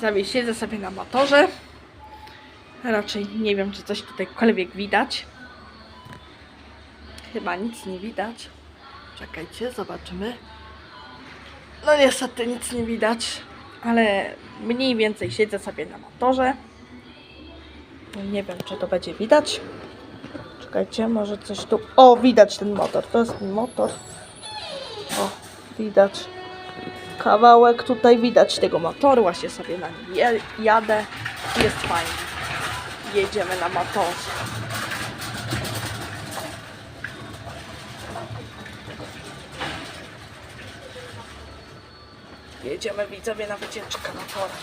Widzowie, siedzę sobie na motorze. Raczej nie wiem, czy coś tutajkolwiek widać. Chyba nic nie widać. Czekajcie, zobaczymy. No niestety nic nie widać, ale mniej więcej siedzę sobie na motorze. No Nie wiem, czy to będzie widać. Czekajcie, może coś tu... O, widać ten motor. To jest motor. O, widać. Kawałek tutaj widać tego motoru. Właśnie sobie na nim jadę. Jest fajnie. Jedziemy na motorze. Jedziemy widzowie na wycieczkę motorem.